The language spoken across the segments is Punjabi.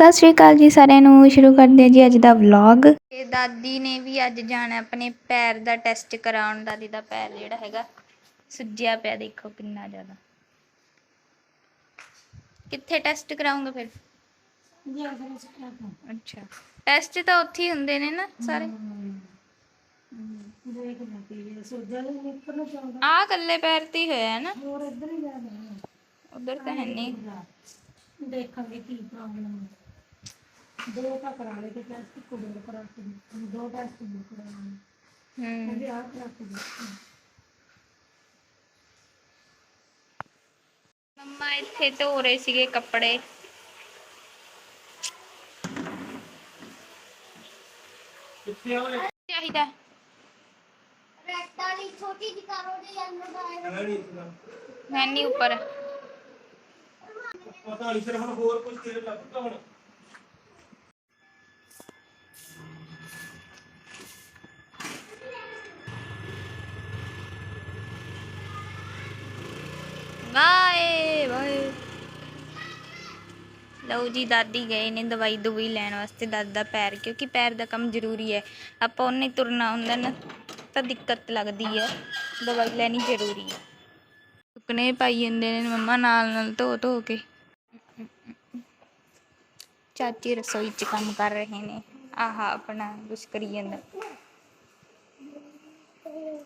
ਸਤਿ ਸ਼੍ਰੀ ਅਕਾਲ ਜੀ ਸਾਰਿਆਂ ਨੂੰ ਸ਼ੁਰੂ ਕਰਦੇ ਹਾਂ ਜੀ ਅੱਜ ਦਾ ਵਲੌਗ ਤੇ ਦਾਦੀ ਨੇ ਵੀ ਅੱਜ ਜਾਣਾ ਆਪਣੇ ਪੈਰ ਦਾ ਟੈਸਟ ਕਰਾਉਣ ਦਾਦੀ ਦਾ ਪੈਰ ਜਿਹੜਾ ਹੈਗਾ ਸੁੱਜਿਆ ਪਿਆ ਦੇਖੋ ਕਿੰਨਾ ਜ਼ਿਆਦਾ। ਕਿੱਥੇ ਟੈਸਟ ਕਰਾਉਂਗੇ ਫਿਰ? ਅੱਛਾ ਟੈਸਟ ਤਾਂ ਉੱਥੇ ਹੀ ਹੁੰਦੇ ਨੇ ਨਾ ਸਾਰੇ। ਆ ਕੱਲੇ ਪੈਰ ਤੇ ਹੀ ਹੋਇਆ ਹੈ ਨਾ। ਉਧਰ ਤਾਂ ਹੈ ਨਹੀਂ। ਦੇਖਾਂਗੇ ਕੀ ਪ੍ਰੋਬਲਮ ਹੈ ਦੋ ਤਾਂ ਕਰਾ ਲਏ ਤੇ ਟੈਸਟ ਕੋਡ ਕਰਾ ਕੇ ਦਿੱਤੇ। ਦੋ ਟੈਸਟ ਵੀ ਕਰਾਉਣੇ ਹੂੰ ਕਹਿੰਦੇ ਆਹ ਕਰਾ ਕੇ ਦਿੱਤੇ। ਮੰਮਾ ਇੱਥੇ ਧੋ ਰਹੇ ਸੀਗੇ ਕੱਪੜੇ ਚਾਹੀਦਾ ਵਾਲੀ ਛੋਟੀ ਜਿਹੀ ਕਾਰ ਉਹਦੇ ਅੰਦਰ ਬਾਹਰ ਬਾਏ ਬਾਏ ਲਓ ਜੀ, ਦਾਦੀ ਗਏ ਨੇ ਦਵਾਈ ਦਵਾਈ ਲੈਣ ਵਾਸਤੇ ਦਾਦਾ ਪੈਰ, ਕਿਉਂਕਿ ਪੈਰ ਦਾ ਕੰਮ ਜ਼ਰੂਰੀ ਹੈ। ਆਪਾਂ ਉਹਨੇ ਤੁਰਨਾ ਹੁੰਦਾ ਨਾ, ਤਾਂ ਦਿੱਕਤ ਲੱਗਦੀ ਹੈ। ਦਵਾਈ ਲੈਣੀ ਜ਼ਰੂਰੀ ਹੈ। ਸੁੱਕਣੇ ਪਾਈ ਜਾਂਦੇ ਨੇ, ਮੰਮਾ ਨਾਲ ਨਾਲ ਧੋ ਧੋ ਕੇ। ਚਾਚੀ ਰਸੋਈ 'ਚ ਕੰਮ ਕਰ ਰਹੇ ਨੇ। ਆਹਾ, ਆਪਣਾ ਕੁਛ ਕਰੀ ਜਾਂਦਾ।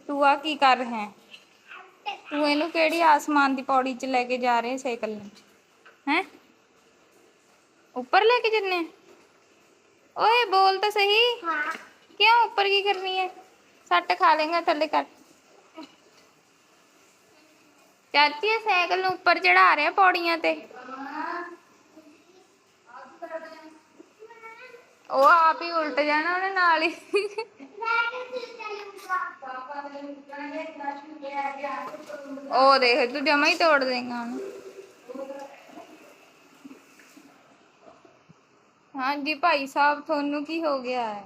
ਤੂੰ ਆ ਕੀ ਕਰ ਰਿਹਾ ਹੈ? ਤੂੰ ਇਹਨੂੰ ਕਿਹੜੀ ਆਸਮਾਨ ਦੀ ਪੌੜੀ 'ਚ ਲੈ ਕੇ ਜਾ ਰਹੇ ਸਾਈਕਲ ਨੂੰ? ਹੈ? ਉੱਪਰ ਲੈ ਕੇ ਜੰਨੇ ਓਏ, ਬੋਲ ਤਾਂ ਸਹੀ। ਕਿਉਂ ਉੱਪਰ ਕੀ ਕਰਨੀ ਹੈ ਸੱਟ ਖਾ ਲੇਗਾ ਥੱਲੇ ਕਰ। ਚਾਚੀ, ਇਹ ਸਾਈਕਲ ਨੂੰ ਉੱਪਰ ਚੜਾ ਰਿਹਾ ਪੌੜੀਆਂ ਤੇ। ਉਹ ਆਪ ਹੀ ਉਲਟ ਜਾਣਾ ਉਹਨੇ ਨਾਲ ਹੀ। ਉਹ ਦੇਖ, ਤੂੰ ਜਮਾ ਹੀ ਤੋੜ ਦੇਗਾ ਉਹਨੂੰ। ਹਾਂਜੀ ਭਾਈ ਸਾਹਿਬ, ਤੁਹਾਨੂੰ ਕੀ ਹੋ ਗਿਆ ਹੈ?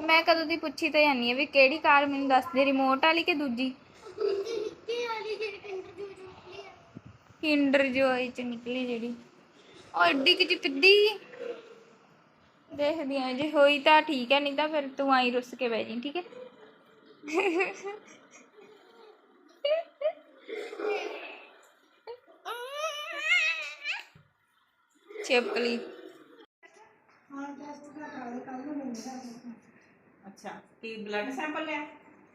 ਮੈਂ ਕਦੋਂ ਦੀ ਪੁੱਛੀ ਤਾਂ ਜਾਨੀ ਆ ਵੀ ਕਿਹੜੀ ਕਾਰ ਮੈਨੂੰ ਦੱਸ ਦੇ ਰਿਮੋਟ ਵਾਲੀ ਕਿ ਦੂਜੀ? ਕਿੰਡਰ ਜੋਏ ਚ ਨਿਕਲੀ ਜਿਹੜੀ। ਉਹ ਐਡੀ ਕਿ ਪਿੱਦੀ ਦੇਖਦੀ ਆ ਜੇ ਹੋਈ ਤਾਂ ਠੀਕ ਹੈ ਨਹੀਂ ਤਾਂ ਫਿਰ ਤੂੰ ਆਈ ਰੁੱਸ ਕੇ ਬਹਿ ਜੀ ਠੀਕ ਹੈ? ਚਿਪਕਲੀ ਹਾਂ ਟੈਸਟ ਦਾ ਕਰਾ ਲਏ ਕੱਲ ਨੂੰ ਮਿਲਦਾ ਅੱਛਾ ਕੀ ਬਲੱਡ ਸੈਂਪਲ ਲਿਆ?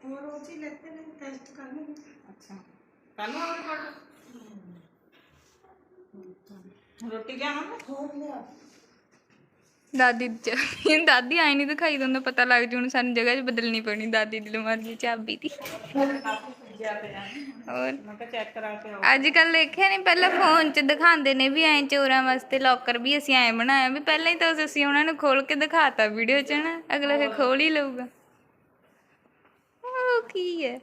ਹੋਰ ਉਹ ਚੀ ਲੈਤੇ ਨੇ ਟੈਸਟ ਕਰਨੇ ਨੇ ਅੱਛਾ ਕੱਲ ਨੂੰ ਰਿਪੋਰਟ ਰੋਟੀ ਲਿਆਵਾਂ ਹੋਰ ਲਿਆ ਦਾਦੀ ਚ ਦਾਦੀ ਆਈ ਨਹੀਂ ਦਿਖਾਈ ਦਿੰਦਾ, ਪਤਾ ਲੱਗ ਜੂ ਹੁਣ ਸਾਨੂੰ ਜਗ੍ਹਾ 'ਚ ਬਦਲਣੀ ਪੈਣੀ, ਦਾਦੀ ਦੀ ਅਲਮਾਰੀ ਦੀ ਚਾਬੀ ਦੀ। ਹੋਰ? ਅੱਜ ਕੱਲ ਦੇਖਿਆ ਨਹੀਂ ਪਹਿਲਾਂ ਫੋਨ 'ਚ ਦਿਖਾਉਂਦੇ ਨੇ ਵੀ ਐਂ ਚੋਰਾਂ ਵਾਸਤੇ ਲੋਕਰ ਵੀ ਅਸੀਂ ਐਂ ਬਣਾਇਆ, ਵੀ ਪਹਿਲਾਂ ਹੀ ਤਾਂ ਅਸੀਂ ਉਹਨਾਂ ਨੂੰ ਖੋਲ ਕੇ ਦਿਖਾਤਾ ਵੀਡੀਓ 'ਚ ਨਾ, ਅਗਲਾ ਫਿਰ ਖੋਲ ਹੀ ਲਊਗਾ। ਉਹ ਕੀ ਹੈ?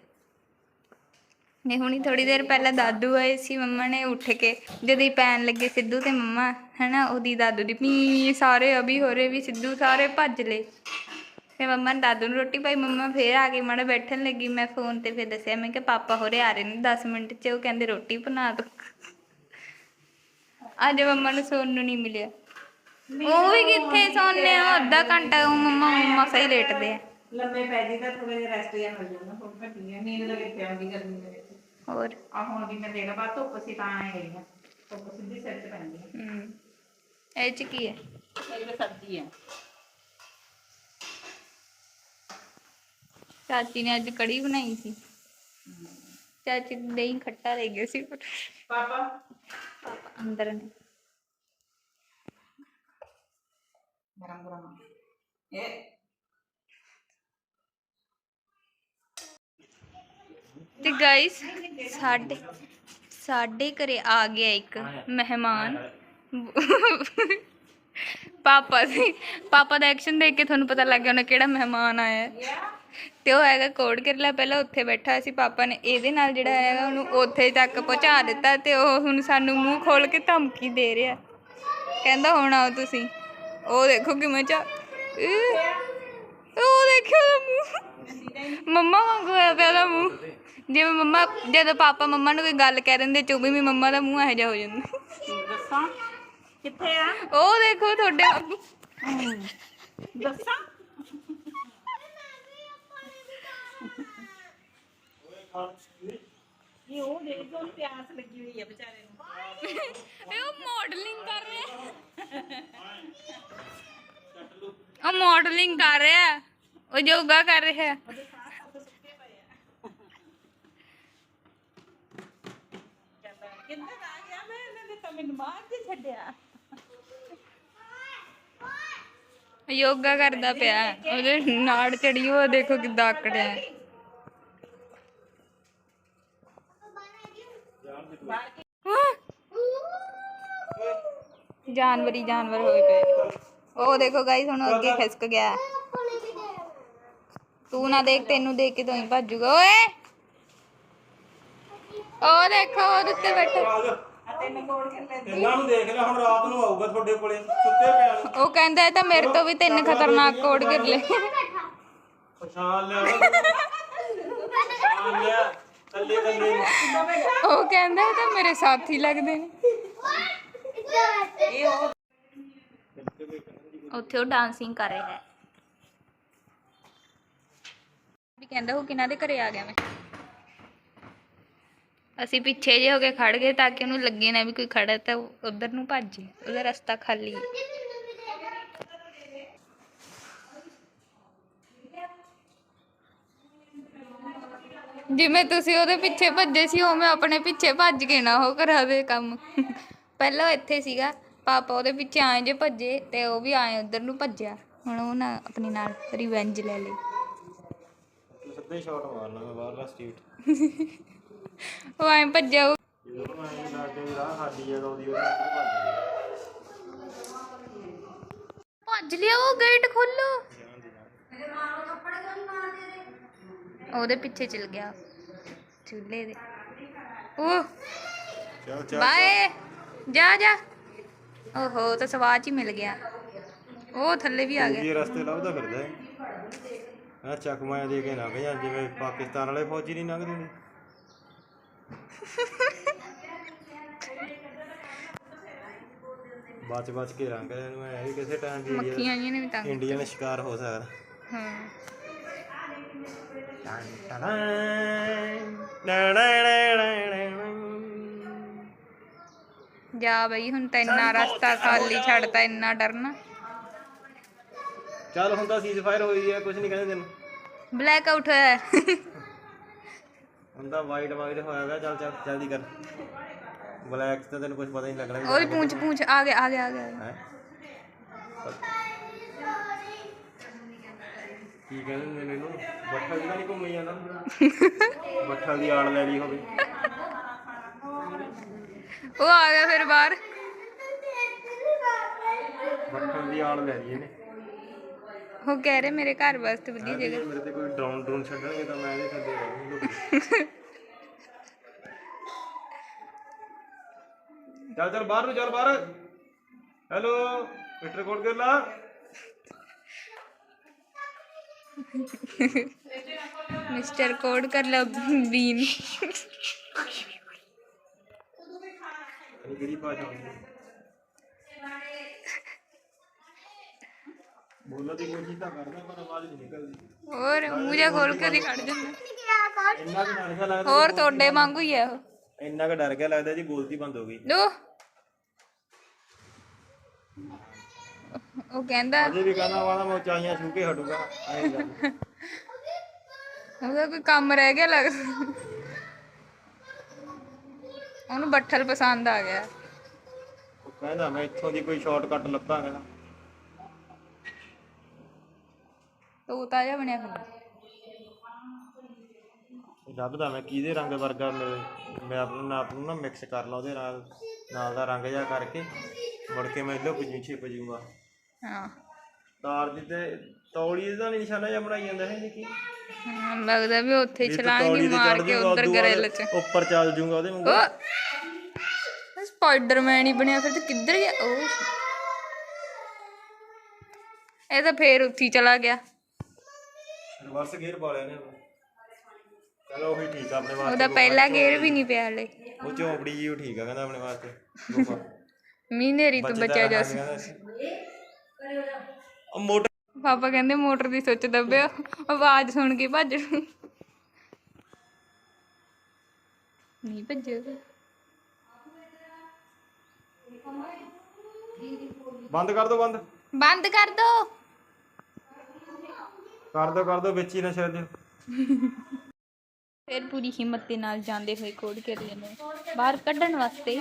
ਨੇ ਹੁਣੀ ਥੋੜੀ ਦੇਰ ਪਹਿਲਾਂ ਦਾਦੂ ਆਏ ਸੀ, ਮੰਮਾ ਨੇ ਉੱਠ ਕੇ, ਜਦੋਂ ਹੀ ਪੈਣ ਲੱਗੇ ਸਿੱਧੂ ਤੇ ਮੰਮਾ, ਹਨਾ, ਉਹਦੀ ਦਾਦੂ ਦੀ ਪੀ ਸਾਰੇ ਅਭੀ ਹੋਰੇ ਵੀ ਸਿੱਧੂ ਸਾਰੇ ਭੱਜ ਲਏ। ਫਿਰ ਮੰਮਾ ਨੇ ਦਾਦੂ ਨੂੰ ਰੋਟੀ ਪਾਈ, ਮੰਮਾ ਫੇਰ ਆ ਕੇ ਮਾੜਾ ਬੈਠਣ ਲੱਗੀ, ਮੈਂ ਫੋਨ ਤੇ ਫਿਰ ਦੱਸਿਆ, ਮੈਂ ਕਿ ਪਾਪਾ ਹੋਰੇ ਆ ਰਹੇ ਨੇ 10 ਮਿੰਟ 'ਚ, ਉਹ ਕਹਿੰਦੇ ਰੋਟੀ ਬਣਾ ਦੋ। ਅੱਜ ਮੰਮਾ ਨੂੰ ਸੌਣ ਨੂੰ ਨਹੀਂ ਮਿਲਿਆ। ਉਹ ਵੀ ਕਿੱਥੇ ਸੌਂਦੇ ਆ ਅੱਧਾ ਘੰਟਾ, ਉਹ ਮੰਮਾ ਮੰਮਾ ਸਹੀ ਲੇਟਦੇ ਆ। ਲੰਮੇ ਪੈ ਜੀ ਤਾਂ ਥੋੜਾ ਜਿਹਾ ਰੈਸਟ ਜਾਂ ਮਿਲ ਜਾਂਦਾ, ਹੁਣ ਘੱਟੀ ਨੀਂਦ ਲੱਗੇ ਪਿਆ ਦੀ ਗਰਮੀ ਦੇ ਹੋਰ ਆ ਹੁਣ ਵੀ ਮੈਂ ਦੇਰ ਬਾਅਦ ਧੁੱਪ ਸੀ ਤਾਂ ਆਏ ਗਈ ਆ ਧੁੱਪ ਸਿੱਧੀ ਸਿਰ ਤੇ ਪੈਂਦੀ ਹੈ ਹੂੰ ਇਹ ਚ ਕੀ ਹੈ ਇਹ ਵੀ ਸਬਜ਼ੀ ਹੈ ਚਾਚੀ ਨੇ ਅੱਜ ਕੜੀ ਬਣਾਈ ਸੀ ਚਾਚੀ ਨੇ ਦਹੀਂ ਖੱਟਾ ਲੈ ਗਏ ਸੀ ਪਰ ਪਾਪਾ ਪਾਪਾ ਅੰਦਰ ਨੇ ਗਰਮ ਗਰਮ ਇਹ ਤੇ ਗਾਇਸ ਸਾਡੇ ਸਾਡੇ ਘਰੇ ਆ ਗਿਆ ਇੱਕ ਮਹਿਮਾਨ। ਪਾਪਾ ਸੀ ਪਾਪਾ ਦਾ ਐਕਸ਼ਨ ਦੇਖ ਕੇ ਤੁਹਾਨੂੰ ਪਤਾ ਲੱਗ ਗਿਆ ਉਹਨੇ ਕਿਹੜਾ ਮਹਿਮਾਨ ਆਇਆ। ਹੈ। ਤੇ ਉਹ ਹੈਗਾ ਕੋਡ ਕਰਲਾ, ਪਹਿਲਾਂ ਉੱਥੇ ਬੈਠਾ ਸੀ ਪਾਪਾ ਨੇ। ਇਹਦੇ ਨਾਲ ਜਿਹੜਾ ਹੈਗਾ ਉਹਨੂੰ ਉੱਥੇ ਤੱਕ ਪਹੁੰਚਾ ਦਿੱਤਾ ਤੇ ਉਹ ਹੁਣ ਸਾਨੂੰ ਮੂੰਹ ਖੋਲ ਕੇ ਧਮਕੀ ਦੇ ਰਿਹਾ। ਕਹਿੰਦਾ, ਹੁਣ ਆਓ ਤੁਸੀਂ। ਉਹ ਦੇਖੋ ਕਿਵੇਂ ਚਾ ਉਹ ਦੇਖਿਓ ਮੂੰਹ। ਮੰਮਾ ਵਾਂਗੂ ਹੋਇਆ ਪਿਆ ਉਹਦਾ ਮੂੰਹ। ਜਿਵੇਂ ਮੰਮਾ ਜਦੋਂ ਪਾਪਾ ਮੰਮਾ ਨੂੰ ਕੋਈ ਗੱਲ ਕਹਿ ਦਿੰਦੇ ਚੁੱਭੀ ਵੀ ਮੰਮਾ ਦਾ ਮੂੰਹ ਇਹੋ ਜਿਹਾ ਹੋ ਜਾਂਦਾ। ਦੱਸਾਂ? ਕਿੱਥੇ ਆ? ਉਹ ਦੇਖੋ ਤੁਹਾਡੇ ਵਾਂਗੂ। ਦੱਸਾਂ? ਇਹ ਉਹ ਦੇਖ ਉਹ ਪਿਆਸ ਲੱਗੀ ਹੋਈ ਹੈ ਵਿਚਾਰੇ ਨੂੰ। ਇਹ ਉਹ ਮਾਡਲਿੰਗ ਕਰ ਰਿਹਾ। ਉਹ ਮਾਡਲਿੰਗ ਕਰ ਰਿਹਾ। ਉਹ ਯੋਗਾ ਕਰ ਰਿਹਾ। ਕਹਿੰਦਾ ਕਿੰਨੇ ਆ ਗਿਆ ਮੈਂ, ਇਹਨਾਂ ਨੇ ਤਾਂ ਮੈਨੂੰ ਮਾਰ ਕੇ ਛੱਡਿਆ। ਯੋਗਾ ਕਰਦਾ ਪਿਆ। ਉਹਦੇ ਨਾੜ ਚੜੀ, ਉਹ ਦੇਖੋ ਕਿੱਦਾਂ ਆਕੜਿਆ। ਜਾਨਵਰੀ, ਜਾਨਵਰ ਹੋਏ ਪਏ ਉਹ ਦੇਖੋ ਗਾਈਸ ਹੁਣ ਅੱਗੇ ਖਿਸਕ ਗਿਆ। ਤੂੰ ਨਾ ਦੇਖ, ਤੈਨੂੰ ਦੇਖ ਕੇ ਤੂੰ ਹੀ ਭੱਜੂਗਾ ਓਏ! ਉਹ ਦੇਖੋ ਉਹਦੇ ਉੱਤੇ ਬੈਠਾ। ਇਹਨਾਂ ਨੂੰ ਦੇਖ ਲੈ ਹੁਣ ਰਾਤ ਨੂੰ ਆਊਗਾ ਤੁਹਾਡੇ ਕੋਲੇ। ਸੁੱਤੇ ਪਿਆ ਨੂੰ ਉਹ ਕਹਿੰਦਾ ਇਹ ਤਾਂ ਮੇਰੇ ਤੋਂ ਵੀ ਤਿੰਨ ਖਤਰਨਾਕ ਕੋਡ ਕਰ ਲੈ ਪਛਾਣ ਲਿਆ ਉਹਨੂੰ। ਪਛਾਣ ਲਿਆ। ਨੂੰ। ਉਹ ਕਹਿੰਦਾ ਇਹ ਤਾਂ ਮੇਰੇ ਸਾਥੀ ਲੱਗਦੇ ਨੇ। ਉਹ ਉੱਥੇ ਉਹ ਡਾਂਸਿੰਗ ਕਰ ਰਿਹਾ ਹੈ। ਵੀ ਕਹਿੰਦਾ ਉਹ ਕਿਹਨਾਂ ਦੇ ਘਰੇ ਆ ਗਿਆ ਮੈਂ? ਅਸੀਂ ਪਿੱਛੇ ਜੇ ਹੋ ਕੇ ਖੜ ਗਏ ਤਾਂ ਕਿ ਉਹਨੂੰ ਲੱਗੇ ਨਾ ਵੀ ਕੋਈ ਖੜਾ ਤਾਂ ਉਧਰ ਨੂੰ ਭੱਜੇ ਉਹਦਾ ਰਸਤਾ ਖਾਲੀ ਹੈ। ਜਿਵੇਂ ਤੁਸੀਂ ਉਹਦੇ ਪਿੱਛੇ ਭੱਜੇ ਸੀ ਉਵੇਂ ਆਪਣੇ ਪਿੱਛੇ ਭੱਜ ਕੇ ਨਾ ਉਹ ਕਰਾ ਦੇ ਕੰਮ। ਪਹਿਲਾਂ ਇੱਥੇ ਸੀਗਾ ਪਾਪਾ ਉਹਦੇ ਪਿੱਛੇ ਆਏ ਜੇ ਭੱਜੇ ਤੇ ਉਹ ਵੀ ਆਏ ਉਧਰ ਨੂੰ ਭੱਜਿਆ। ਹੁਣ ਉਹ ਨਾ ਆਪਣੀ ਨਾਲ ਰਿਵੈਂਜ ਲੈ ਲਈ ਤੂੰ ਸਿੱਧਾ ਸ਼ਾਟ ਮਾਰਨਾ ਮੈਂ ਬਾਹਰਲਾ ਸਟਰੀਟ ਉਹ ਐਂ ਭੱਜਿਆ ਉਹ ਜਦੋਂ ਵੀ ਰਾਹ ਉਹਦੀ ਉਹਦੇ ਭੱਜ ਭੱਜ ਲਿਆ ਉਹ ਗੇਟ ਖੋਲੋ ਉਹਦੇ ਪਿੱਛੇ ਚਲ ਗਿਆ। ਚੁੱਲ੍ਹੇ ਦੇ। ਉਹ ਚੱਲ ਚੱਲ ਬਾਏ। ਜਾ ਜਾ। ਓਹੋ ਤਾਂ ਸਵਾਚ ਹੀ ਮਿਲ ਗਿਆ। ਉਹ ਥੱਲੇ ਵੀ ਆ ਗਿਆ। ਇਹ ਰਸਤੇ ਲੱਭਦਾ ਫਿਰਦਾ ਹੈ। ਆ ਚੱਕਮਾ ਦੇ ਕੇ ਲੰਘ ਜਾਂ ਜਿਵੇਂ ਪਾਕਿਸਤਾਨ ਵਾਲੇ ਫੌਜੀ ਨਹੀਂ ਲੰਘਦੇ ਨੇ ਬਚ ਬਚ ਕੇ ਰਿਹਾ ਨੂੰ ਐ ਵੀ ਕਿਸੇ ਟਾਈਮ ਵੀ ਮੱਖੀਆਂ ਜੀ ਨੇ ਵੀ ਤੰਗ ਇੰਡੀਆ ਨੇ ਸ਼ਿਕਾਰ ਹੋ ਸਕਦਾ। ਹਾਂ। ਜਾ ਬਈ ਹੁਣ ਤਾਂ ਇੰਨਾ ਰਸਤਾ ਖਾਲੀ ਛੱਡਤਾ ਇੰਨਾ ਡਰਨਾ। ਚੱਲ ਹੁਣ ਤਾਂ ਸੀਜ਼ ਫਾਇਰ ਹੋਈ ਹੈ ਕੁਝ ਨਹੀਂ ਕਹਿੰਦੇ ਤੈਨੂੰ। ਬਲੈਕ ਆਊਟ ਹੋਇਆ। ਹੈ। ਹੁਣ ਤਾਂ ਵਾਈਟ ਵਾਈਟ ਹੋਇਆ ਗਿਆ ਚੱਲ ਚੱਲ ਜਲਦੀ ਕਰ। ਬਲੈਕ ਤਾਂ ਤੈਨੂੰ ਕੁਝ ਪਤਾ ਨਹੀਂ ਲੱਗਣਾ ਉਹਦੀ ਪੂੰਛ ਪੂੰਛ ਆ ਗਿਆ ਆ ਗਿਆ ਆ ਗਿਆ। ਹੈ? ਕੀ ਕਹਿੰਦੇ ਨੇ ਇਹਨੂੰ? ਬੱਠਲ ਜਿਹੜਾ ਨਹੀਂ ਘੁੰਮੀ ਜਾਂਦਾ? ਬੱਠਲ ਦੀ ਆੜ ਲੈ ਲਈ ਹੋਵੇ। ਉਹ ਆ ਗਿਆ ਫਿਰ ਬਾਹਰ। ਬੱਠਲ ਦੀ ਆੜ ਲੈ ਲਈ ਇਹਨੇ। ਉਹ ਕਹਿ ਰਹੇ ਮੇਰੇ ਘਰ ਵਾਸਤੇ ਵਧੀਆ ਜੇ ਜਗ੍ਹਾ ਮੇਰੇ ਤੇ ਕੋਈ ਡਰਾਉਨ ਡਰੂਨ ਛੱਡਣਗੇ ਤਾਂ ਮੈਂ ਇਹਦੇ ਥੱਲੇ ਰਹੂੰਗਾ ਚੱਲ ਚੱਲ ਬਾਹਰ ਨੂੰ ਚੱਲ ਬਾਹਰ ਹੈਲੋ ਮੀਟਰ ਕੋਡ ਕਰ ਲਾ ਮਿਸਟਰ ਕੋਡ ਕਰ ਲਓ ਬੀਨ ਇਹ ਕਿਹੜੀ ਭਾਸ਼ਾ ਹੁੰਦੀ ਹੈ ਬੋਲਣ ਦੀ ਕੋਸ਼ਿਸ਼ ਤਾਂ ਕਰਦਾ ਪਰ ਆਵਾਜ਼ ਨਹੀਂ ਨਿਕਲਦੀ। ਹੋਰ ਮੂੰਹ ਜਿਹਾ ਖੋਲ ਕੇ ਹੀ ਖੜ ਜਾਂਦਾ। ਇੰਨਾ ਕੁ ਡਰ ਗਿਆ ਲੱਗਦਾ ਹੋਰ ਤੁਹਾਡੇ ਵਾਂਗੂ ਹੀ ਆ ਉਹ। ਇੰਨਾ ਕੁ ਡਰ ਗਿਆ ਲੱਗਦਾ ਜੀ ਬੋਲਤੀ ਬੰਦ ਹੋ ਗਈ। ਲੋ ਉਹ ਕਹਿੰਦਾ ਅਜੇ ਵੀ ਕਹਿੰਦਾ ਵਾਲਾ ਮੈਂ ਉਚਾਈਆਂ ਛੂ ਕੇ ਹਟੂਗਾ। ਐਂ ਗੱਲ ਉਹਦਾ ਕੋਈ ਕੰਮ ਰਹਿ ਗਿਆ ਲੱਗਦਾ ਉਹਨੂੰ ਬੱਠਲ ਪਸੰਦ ਆ ਗਿਆ। ਉਹ ਕਹਿੰਦਾ ਮੈਂ ਇੱਥੋਂ ਦੀ ਕੋਈ ਸ਼ਾਰਟਕਟ ਲੱਭਾਂਗਾ। ਤੋਤਾ ਜਿਹਾ ਬਣਿਆ ਫਿਰ ਲੱਭਦਾ ਮੈਂ ਕਿਹਦੇ ਰੰਗ ਵਰਗਾ ਮੇਰੇ ਮੈਂ ਆਪਣਾ ਨਾਪ ਨੂੰ ਨਾ ਮਿਕਸ ਕਰ ਲਾ ਉਹਦੇ ਨਾਲ ਨਾਲ ਦਾ ਰੰਗ ਜਿਹਾ ਕਰਕੇ ਮੁੜ ਕੇ ਮੈਂ ਇਹਦੇ ਪਿੱਛੇ ਛਿਪ ਜੂਗਾ ਹਾਂ। ਤਾਰ ਜਿੱਤੇ ਤੌਲੀ ਦਾ ਨਹੀਂ ਨਿਸ਼ਾਨਾ ਜਿਹਾ ਬਣਾਈ ਜਾਂਦਾ ਹੈ ਕੀ? ਹਾਂ, ਲੱਗਦਾ ਵੀ ਉੱਥੇ ਹੀ ਤੂੰ ਛਲਾਂਗ ਤੇ ਮਾਰ ਕੇ ਉਧਰ ਗਰੇਲ ਚ। ਉੱਪਰ ਚੱਲ ਜੂਗਾ ਉਹਦੇ ਵਾਂਗੂ। ਉਹ ਸਪਾਈਡਰਮੈਨ ਹੀ ਬਣਿਆ ਫਿਰ ਤੇ ਕਿੱਧਰ ਗਿਆ? ਉਹ ਇਹ ਤਾਂ ਫੇਰ ਉੱਥੇ ਹੀ ਚਲਾ ਗਿਆ। ਰਿਵਰਸ ਗੇਅਰ ਪਾ ਲਿਆ ਨੇ ਚਲੋ ਉਹੀ ਠੀਕ ਆ ਆਪਣੇ ਵਾਸਤੇ ਉਹਦਾ ਪਹਿਲਾ ਗੇਅਰ ਵੀ ਨਹੀਂ ਪਿਆ ਹਲੇ। ਉਹ ਝੋਪੜੀ ਜੀ ਉਹ ਠੀਕ ਆ ਕਹਿੰਦਾ ਆਪਣੇ ਵਾਸਤੇ। ਮੀਨੇਰੀ ਤੋਂ ਬਚਿਆ ਜਾ ਕਹਿੰਦਾ ਸੀ। ਉਹ ਮੋਟਰ ਪਾਪਾ ਕਹਿੰਦੇ ਮੋਟਰ ਦੀ ਸੁੱਚ ਦੱਬਿਓ। ਆਵਾਜ਼ ਸੁਣ ਕੇ ਭੱਜ ਨਹੀਂ ਭੱਜਿਓ ਬੰਦ ਕਰ ਦੋ ਬੰਦ। ਬੰਦ ਕਰ ਦੋ। ਕਰ ਦੋ ਕਰ ਦੋ, ਵਿੱਚ ਹੀ ਨਾ ਛੱਡ ਦਿਓ। ਫਿਰ ਪੂਰੀ ਹਿੰਮਤ ਦੇ ਨਾਲ ਜਾਂਦੇ ਹੋਏ ਕੋਡ ਕਰ ਲੈਣੇ ਬਾਹਰ ਕੱਢਣ ਵਾਸਤੇ।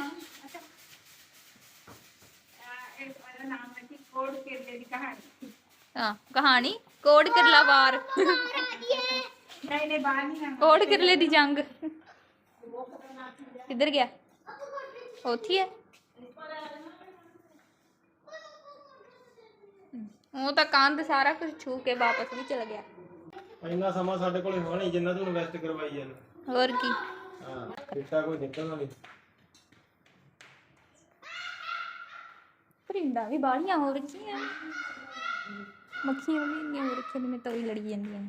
ਹਾਂ, ਕਹਾਣੀ, ਕੋਡ ਕਿਰਲਾ ਵਾਰ। ਨਹੀਂ ਨਹੀਂ ਬਾਹਰ ਨਹੀਂ ਆਉਣਾ ਕਿਰਲੇ ਦੀ ਜੰਗ। ਕਿੱਧਰ ਗਿਆ? ਉੱਥੇ ਹੀ। ਉਹ ਤਾਂ ਕੰਧ ਸਾਰਾ ਕੁਝ ਛੂ ਕੇ ਵਾਪਸ ਵੀ ਚਲਾ ਗਿਆ। ਇੰਨਾ ਸਮਾਂ ਸਾਡੇ ਕੋਲ ਹੋਣਾ ਨਹੀਂ ਜਿੰਨਾ ਤੂੰ ਇਨਵੈਸਟ ਕਰਵਾਈ ਜਾਂਦਾ ਹੋਰ ਕੀ? ਹਾਂ ਕਿੱਟਾ ਕੋਈ ਨਿਕਲਣਾ ਨਹੀਂ ਪਰਿੰਦਾ ਵੀ ਬਾਹਲੀਆਂ ਹੋ ਰੱਖੀਆਂ। ਮੱਖੀਆਂ ਵੀ ਇੰਨੀਆਂ ਹੋ ਰੱਖੀਆਂ ਨੇ ਮੈਂ ਤਾਂ ਹੀ ਲੜੀ ਜਾਂਦੀਆਂ।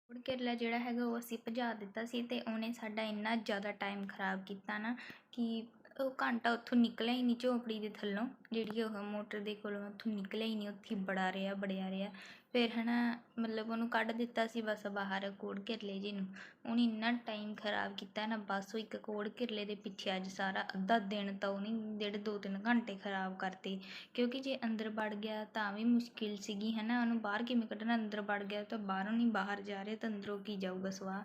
ਕੋਡ ਕਿਰਲਾ ਜਿਹੜਾ ਹੈਗਾ ਉਹ ਅਸੀਂ ਭਜਾ ਦਿੱਤਾ ਸੀ ਤੇ ਉਹਨੇ ਸਾਡਾ ਇੰਨਾ ਜ਼ਿਆਦਾ ਟਾਈਮ ਖਰਾਬ ਕੀਤਾ ਨਾ ਕਿ ਉਹ ਘੰਟਾ ਉੱਥੋਂ ਨਿਕਲਿਆ ਹੀ ਨਹੀਂ ਝੋਪੜੀ ਦੇ ਥੱਲੋਂ, ਜਿਹੜੀ ਉਹ ਮੋਟਰ ਦੇ ਕੋਲੋਂ ਉੱਥੋਂ ਨਿਕਲਿਆ ਹੀ ਨਹੀਂ, ਉੱਥੇ ਬੜਾ ਰਿਹਾ, ਬੜਿਆ ਰਿਹਾ। ਫਿਰ ਹੈ ਨਾ ਮਤਲਬ ਉਹਨੂੰ ਕੱਢ ਦਿੱਤਾ ਸੀ ਬਸ ਬਾਹਰ ਕੋੜ ਕਿਰਲੇ ਜੀ ਨੂੰ। ਉਹਨੇ ਇੰਨਾ ਟਾਈਮ ਖਰਾਬ ਕੀਤਾ ਨਾ, ਬਸ ਉਹ ਇੱਕ ਕੋੜ ਕਿਰਲੇ ਦੇ ਪਿੱਛੇ ਅੱਜ ਸਾਰਾ ਅੱਧਾ ਦਿਨ ਤਾਂ ਉਹਨੇ ਜਿਹੜੇ ਦੋ ਤਿੰਨ ਘੰਟੇ ਖਰਾਬ ਕਰਤੇ। ਕਿਉਂਕਿ ਜੇ ਅੰਦਰ ਵੜ ਗਿਆ ਤਾਂ ਵੀ ਮੁਸ਼ਕਿਲ ਸੀਗੀ ਹੈ ਨਾ ਉਹਨੂੰ ਬਾਹਰ ਕਿਵੇਂ ਕੱਢਣਾ? ਅੰਦਰ ਵੜ ਗਿਆ ਤਾਂ ਬਾਹਰੋਂ ਨਹੀਂ ਬਾਹਰ ਜਾ ਰਿਹਾ ਤਾਂ ਅੰਦਰੋਂ ਕੀ ਜਾਊਗਾ ਸਵਾਹ?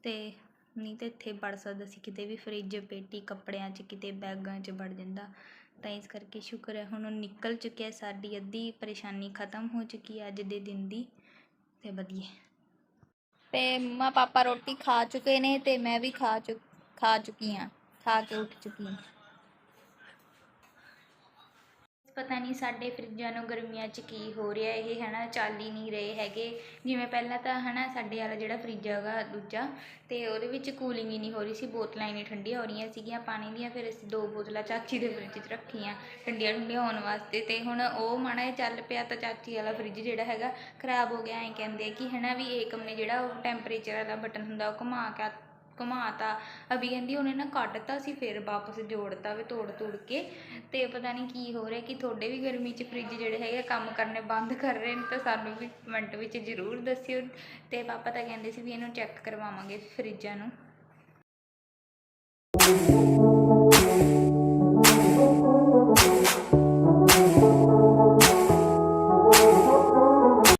ਅਤੇ ਨਹੀਂ ਤਾਂ ਇੱਥੇ ਵੜ ਸਕਦਾ ਸੀ, ਕਿਤੇ ਵੀ ਫਰਿੱਜ ਪੇਟੀ, ਕੱਪੜਿਆਂ 'ਚ, ਕਿਤੇ ਬੈਗਾਂ 'ਚ ਵੜ ਜਾਂਦਾ। ਤਾਂ ਇਸ ਕਰਕੇ ਸ਼ੁਕਰ ਹੈ, ਹੁਣ ਉਹ ਨਿਕਲ ਚੁੱਕਿਆ ਸਾਡੀ ਅੱਧੀ ਪਰੇਸ਼ਾਨੀ ਖਤਮ ਹੋ ਚੁੱਕੀ ਹੈ ਅੱਜ ਦੇ ਦਿਨ ਦੀ, ਤੇ ਵਧੀਆ। ਤੇ ਮੰਮਾ ਪਾਪਾ ਰੋਟੀ ਖਾ ਚੁੱਕੇ ਨੇ ਤੇ ਮੈਂ ਵੀ ਖਾ ਚੁੱਕ, ਖਾ ਚੁੱਕੀ ਹਾਂ, ਖਾ ਕੇ ਉੱਠ ਚੁੱਕੀ ਹਾਂ। ਪਤਾ ਨਹੀਂ ਸਾਡੇ ਫਰਿੱਜਾਂ ਨੂੰ ਗਰਮੀਆਂ 'ਚ ਕੀ ਹੋ ਰਿਹਾ, ਇਹ ਹੈ ਨਾ ਚੱਲ ਹੀ ਨਹੀਂ ਰਹੇ ਹੈਗੇ। ਜਿਵੇਂ ਪਹਿਲਾਂ ਤਾਂ ਹੈ ਨਾ ਸਾਡੇ ਵਾਲਾ ਜਿਹੜਾ ਫਰਿੱਜ ਹੈਗਾ ਦੂਜਾ ਅਤੇ ਉਹਦੇ ਵਿੱਚ ਕੂਲਿੰਗ ਹੀ ਨਹੀਂ ਹੋ ਰਹੀ ਸੀ, ਬੋਤਲਾਂ ਹੀ ਨਹੀਂ ਠੰਡੀਆਂ ਹੋ ਰਹੀਆਂ ਸੀਗੀਆਂ, ਪਾਣੀ ਦੀਆਂ, ਫਿਰ ਅਸੀਂ ਦੋ ਬੋਤਲਾਂ ਚਾਚੀ ਦੇ ਫਰਿੱਜ 'ਚ ਰੱਖੀਆਂ, ਠੰਡੀਆਂ ਠੰਡੀਆਂ ਹੋਣ ਵਾਸਤੇ ਅਤੇ ਹੁਣ ਉਹ ਮਾੜਾ ਜਿਹਾ ਚੱਲ ਪਿਆ ਤਾਂ ਚਾਚੀ ਵਾਲਾ ਫਰਿੱਜ ਜਿਹੜਾ ਹੈਗਾ ਖਰਾਬ ਹੋ ਗਿਆ, ਐਂ ਕਹਿੰਦੇ ਆ ਕਿ ਨਾ ਵੀ ਇਹ ਨੇ ਜਿਹੜਾ ਉਹ ਟੈਂਪਰੇਚਰ ਵਾਲਾ ਬਟਨ ਹੁੰਦਾ, ਉਹ ਘੁਮਾ ਕੇ ਘੁਮਾਤਾ। ਅਭੀ ਕਹਿੰਦੀ ਉਹਨੇ ਨਾ ਕੱਟਤਾ ਸੀ ਫਿਰ ਵਾਪਸ ਜੋੜਤਾ ਵੀ ਤੋੜ ਤੋੜ ਕੇ। ਤੇ ਪਤਾ ਨਹੀਂ ਕੀ ਹੋ ਰਿਹਾ ਕਿ ਤੁਹਾਡੇ ਵੀ ਗਰਮੀ 'ਚ ਫ੍ਰਿਜ ਜਿਹੜੇ ਹੈਗੇ ਕੰਮ ਕਰਨੇ ਬੰਦ ਕਰ ਰਹੇ ਨੇ ਤਾਂ ਸਾਨੂੰ ਵੀ ਕਮੈਂਟ ਵਿੱਚ ਜ਼ਰੂਰ ਦੱਸਿਓ। ਤੇ ਪਾਪਾ ਤਾਂ ਕਹਿੰਦੇ ਸੀ ਵੀ ਇਹਨੂੰ ਚੈੱਕ ਕਰਵਾਵਾਂਗੇ ਫਰਿੱਜਾਂ ਨੂੰ।